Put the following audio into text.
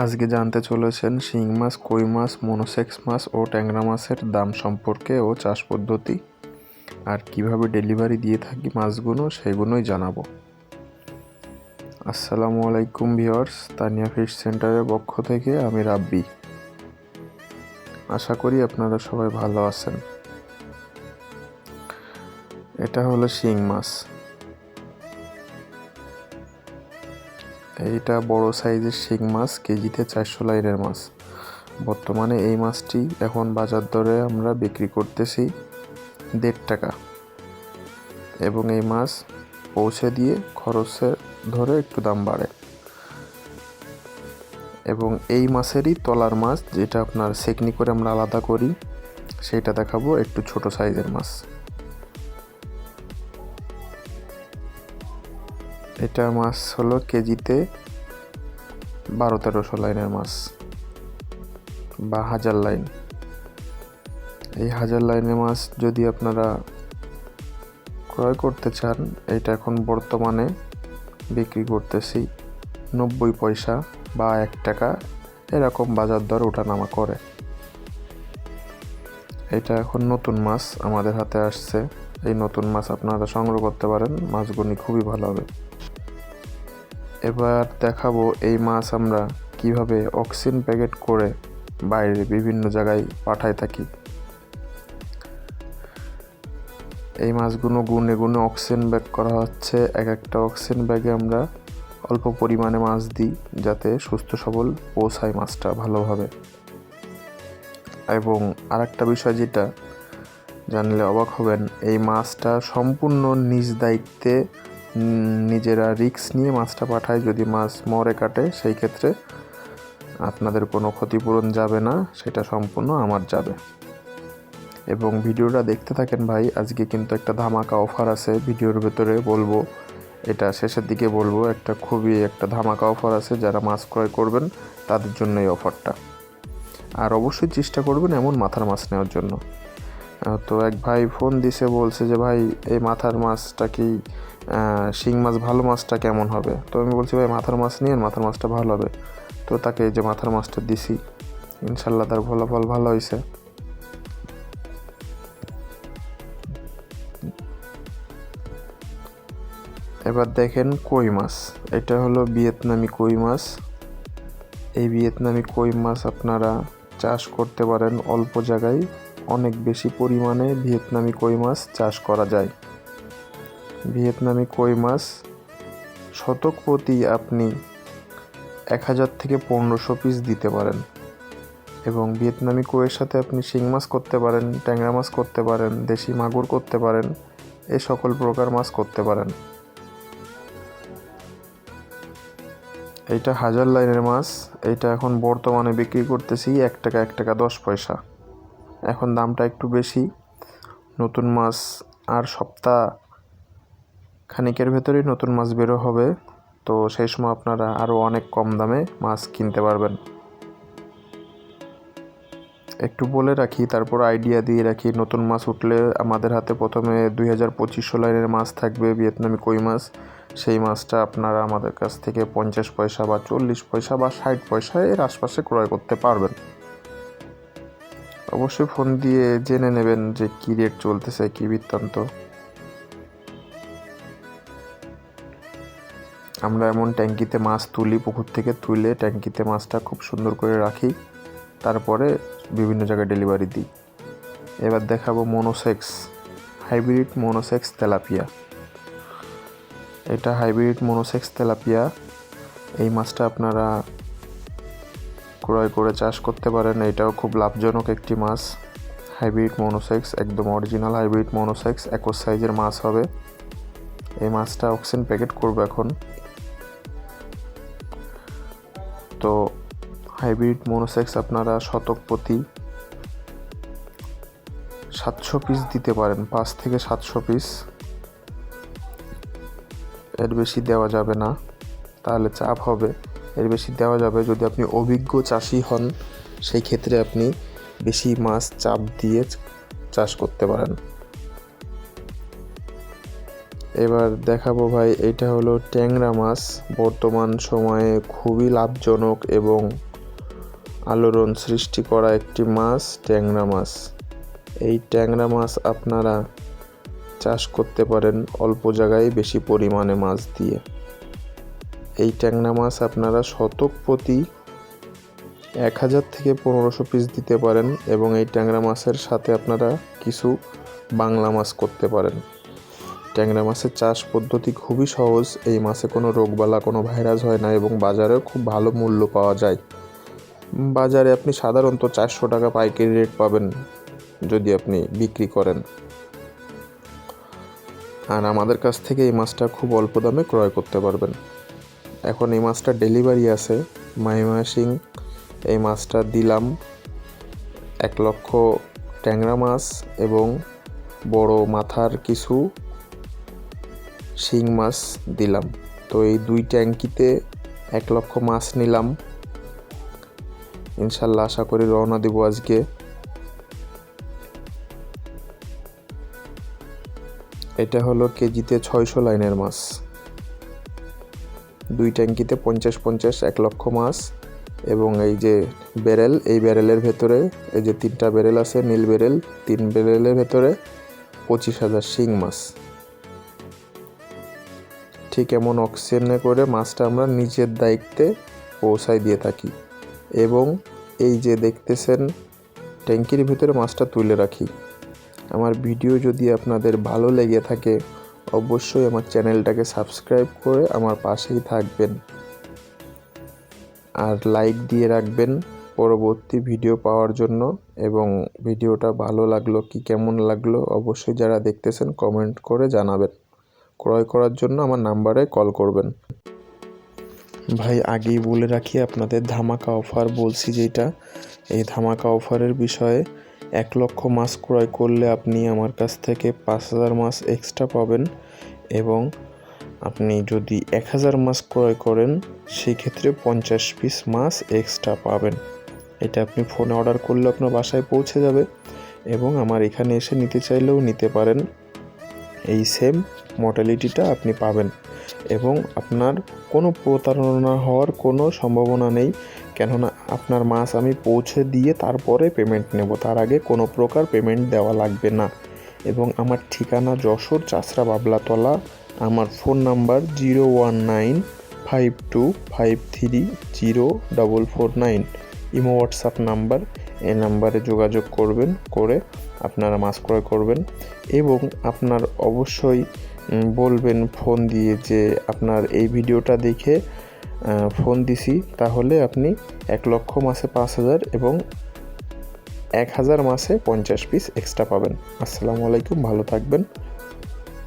আজকে জানতে চলেছেন শিং মাছ, কই মাছ, মনোসেক্স মাছ ও ট্যাংরা মাছের দাম সম্পর্কে ও চাষ পদ্ধতি। আর কীভাবে ডেলিভারি দিয়ে থাকি মাছগুলো সেগুলোই জানাব। আসসালামু আলাইকুম ভিওয়ার্স তানিয়া ফিশ সেন্টারের পক্ষ থেকে আমি রাব্বি। আশা করি আপনারা সবাই ভালো আছেন। এটা হলো শিং মাছ। এইটা বড় সাইজের শিং মাছ, কেজিতে চারশো লাইনের মাছ। বর্তমানে এই মাছটি এখন বাজার দরে আমরা বিক্রি করতেছি দেড় টাকা। এবং এই মাছ পৌঁছে দিয়ে খরচের ধরে একটু দাম বাড়ে। এবং এই মাছেরই তলার মাছ, যেটা আপনার সেকনি করে আমরা আলাদা করি, সেটা দেখাবো একটু ছোট সাইজের মাছ। এটা মাছ হলো কেজিতে বারো তেরোশো লাইনের মাছ বা হাজার লাইন। এই হাজার লাইনের মাছ যদি আপনারা ক্রয় করতে চান, এটা এখন বর্তমানে বিক্রি করতেছি নব্বই পয়সা বা এক টাকা, এরকম বাজার দর ওঠানামা করে। এটা এখন নতুন মাছ আমাদের হাতে আসছে। এই নতুন মাছ আপনারা সংগ্রহ করতে পারেন, মাছগুলি খুবই ভালো হবে। এবার দেখাবো এই মাছ আমরা কীভাবে অক্সিজেন প্যাকেট করে বাইরে বিভিন্ন জায়গায় পাঠায় থাকি। এই মাছগুলো গুনে গুনে অক্সিজেন ব্যাগ করা হচ্ছে। এক একটা অক্সিজেন ব্যাগে আমরা অল্প পরিমাণে মাছ দিই যাতে সুস্থ সবল পৌঁছায় মাছটা ভালোভাবে। এবং আরেকটা বিষয় যেটা জানলে অবাক হবেন, এই মাছটা সম্পূর্ণ নিজ দায়িত্বে নিজেরা রিক্স নিয়ে মাছটা পাঠায়। যদি মাছ মরে কাটে, সেই ক্ষেত্রে আপনাদের কোনো ক্ষতিপূরণ যাবে না, সেটা সম্পূর্ণ আমার যাবে। এবং ভিডিওটা দেখতে থাকেন ভাই, আজকে কিন্তু একটা ধামাকা অফার আছে, ভিডিওর ভেতরে বলব। এটা শেষের দিকে বলব, একটা খুবই একটা ধামাকা অফার আছে, যারা মাছ ক্রয় করবেন, তাদের জন্য এই অফারটা। আর অবশ্যই চেষ্টা করবেন এমন মাথার মাছ নেওয়ার জন্য। তো এক ভাই ফোন দিছে, বলছে যে, ভাই, এই মাথার মাছটা কি শিং মাছ, ভালো মাছটা কেমন হবে? তো আমি বলছি, ভাই, মাথার মাছ নিয়ে মাথার মাছটা ভালো হবে। তো তাকে যে মাথার মাছটা দিছি, ইনশাল্লাহ তার ফলাফল ভালো হয়েছে এবার দেখেন কই মাছ, এটা হলো ভিয়েতনামি কই মাছ। এই ভিয়েতনামি কই মাছ আপনারা চাষ করতে পারেন অল্প জায়গায়। বেশি পরিমাণে ভিয়েতনামি কই মাছ চাষ করা যায়। ভিয়েতনামি কই মাছ শতক প্রতি আপনি এক হাজার থেকে পনেরোশো পিস দিতে পারেন এবং ভিয়েতনামি কইয়ের সাথে আপনি শিং মাছ করতে পারেন, ট্যাংরা মাছ করতে পারেন, দেশি মাগুর করতে পারেন, এ সকল প্রকার মাছ করতে পারেন। এইটা হাজার লাইনের মাছ, এইটা এখন বর্তমানে বিক্রি করতেছি এক টাকা এক টাকা দশ পয়সা। এখন দামটা একটু বেশি। নতুন মাছ আর সপ্তাহ খানিকের ভেতরেই নতুন মাছ বেরো হবে। তো সেই সময় আপনারা আরও অনেক কম দামে মাছ কিনতে পারবেন। একটু বলে রাখি, তারপর আইডিয়া দিয়ে রাখি, নতুন মাছ উঠলে আমাদের হাতে প্রথমে দুই হাজার পঁচিশশো লাইনের মাছ থাকবে, ভিয়েতনামি কই মাছ। সেই মাছটা আপনারা আমাদের কাছ থেকে পঞ্চাশ পয়সা বা চল্লিশ পয়সা বা ষাট পয়সা এর আশপাশে ক্রয় করতে পারবেন। অবশ্যই ফোন দিয়ে জেনে নেবেন যে কী রেট চলতেছে, কী বৃত্তান্ত। আমরা এমন ট্যাঙ্কিতে মাছ তুলি, পুকুর থেকে তুলে ট্যাঙ্কিতে মাছটা খুব সুন্দর করে রাখি। তারপরে বিভিন্ন জায়গায় ডেলিভারি দিই। এবার দেখাবো মোনোসেক্স, হাইব্রিড মোনোসেক্স তেলাপিয়া। এটা হাইব্রিড মোনোসেক্স তেলাপিয়া। এই মাছটা আপনারা ক্রয় করে চাষ করতে পারেন। এটাও খুব লাভজনক একটি মাছ। হাইব্রিড মোনোসেক্স, একদম অরিজিনাল হাইব্রিড মোনোসেক্স একর সাইজের মাছ হবে। এই মাছটা অক্সিজেন প্যাকেট করব এখন। তো হাইব্রিড মোনোসেক্স আপনারা শতক প্রতি সাতশো পিস দিতে পারেন, পাঁচ থেকে সাতশো পিস। এর বেশি দেওয়া যাবে না, তাহলে চাপ হবে। এর বেশি দেওয়া যাবে। যদি আপনি অভিজ্ঞ চাষি হন সেই ক্ষেত্রে আপনি বেশি মাছ চাপ দিয়ে চাষ করতে পারেন। এবার দেখাবো ভাই, এটা হলো ট্যাংরা মাছ। বর্তমান সময়ে খুবই লাভজনক এবং আলোড়ন সৃষ্টি করা একটি মাছ, ট্যাংরা মাছ। এই ট্যাংরা মাছ আপনারা চাষ করতে পারেন অল্প জায়গায় বেশি পরিমাণে মাছ দিয়ে। এই ট্যাংরা মাছ আপনারা শতক প্রতি এক হাজার থেকে পনেরোশো পিস দিতে পারেন এবং এই ট্যাংরা মাছের সাথে আপনারা কিছু বাংলা মাছ করতে পারেন। ট্যাংরা মাছের চাষ পদ্ধতি খুবই সহজ, এই মাছে কোনো রোগবালা, কোনো ভাইরাস হয় না এবং বাজারেও খুব ভালো মূল্য পাওয়া যায়। বাজারে আপনি সাধারণত চারশো টাকা পাইকারি রেট পাবেন যদি আপনি বিক্রি করেন। আর আমাদের কাছ থেকে এই মাছটা খুব অল্প দামে ক্রয় করতে পারবেন। এখন এই মাছটা ডেলিভারি আছে। মাইমাসিং এই মাছটা দিলাম। এক লক্ষ ট্যাংরা মাছ এবং বড় মাথার কিছু শিং মাছ দিলাম। তো এই দুই ট্যাঙ্কিতে এক লক্ষ মাছ নিলাম। ইনশাল্লাহ আশা করি রওনা দেবো আজকে। এটা হলো কেজিতে ছয়শো লাইনের মাছ। দুই ট্যাঙ্কিতে পঞ্চাশ পঞ্চাশ, এক লক্ষ মাছ এবং এই যে ব্যারেল, এই ব্যারেলের ভেতরে এই যে তিনটা ব্যারেল আছে, নীল ব্যারেল, তিন ব্যারেলের ভেতরে পঁচিশ হাজার শিং মাছ। ঠিক এমন অক্সিজেনে করে মাছটা আমরা নিজের দায়িত্বে পৌঁছায় দিয়ে থাকি এবং এই যে দেখতেছেন ট্যাঙ্কির ভিতরে মাছটা তুলে রাখি। আমার ভিডিও যদি আপনাদের ভালো লেগে থাকে অবশ্যই আমার চ্যানেলটাকে সাবস্ক্রাইব করে আমার পাশেই থাকবেন। আর লাইক দিয়ে রাখবেন পরবর্তী ভিডিও পাওয়ার জন্য এবং ভিডিওটা ভালো লাগল কি কেমন লাগল অবশ্যই যারা দেখতেছেন কমেন্ট করে জানাবেন। ক্রয় করার জন্য আমার নাম্বারে কল করবেন। ভাই, আগেই বলে রাখি আপনাদের ধামাকা অফার বলছি যেটা। এই ধামাকা অফারের বিষয়ে এক লক্ষ মাছ ক্রয় করলে আপনি আমার কাছ থেকে পাঁচ হাজার মাছ এক্সট্রা পাবেন এবং আপনি যদি এক হাজার মাছ ক্রয় করেন সেই ক্ষেত্রে পঞ্চাশ পিস মাছ এক্সট্রা পাবেন। এটা আপনি ফোনে অর্ডার করলে আপনার বাসায় পৌঁছে যাবে এবং আমার এখানে এসে নিতে চাইলেও নিতে পারেন। এই সেম মর্টালিটিটা আপনি পাবেন এবং আপনার কোনো প্রতারণা হওয়ার কোনো সম্ভাবনা নেই। কেননা আপনার মাছ আমি পৌঁছে দিয়ে তারপরে পেমেন্ট নেব। তার আগে কোনো প্রকার পেমেন্ট দেওয়া লাগবে না। এবং আমার ঠিকানা যশোর চাষরা বাবলাতলা, আমার phone number zero one nine five two five three zero double four nine imo WhatsApp number এই নাম্বারে যোগাযোগ করবেন, করে আপনারা মাছ ক্রয় করবেন। এবং আপনার অবশ্যই বলবেন ফোন দিয়ে যে আপনার এই ভিডিওটা দেখে ফোন দিছি, তাহলে আপনি এক লক্ষ মাসে পাঁচ হাজার এবং এক হাজার মাসে পঞ্চাশ পিস এক্সট্রা পাবেন। আসসালামু আলাইকুম, ভালো থাকবেন।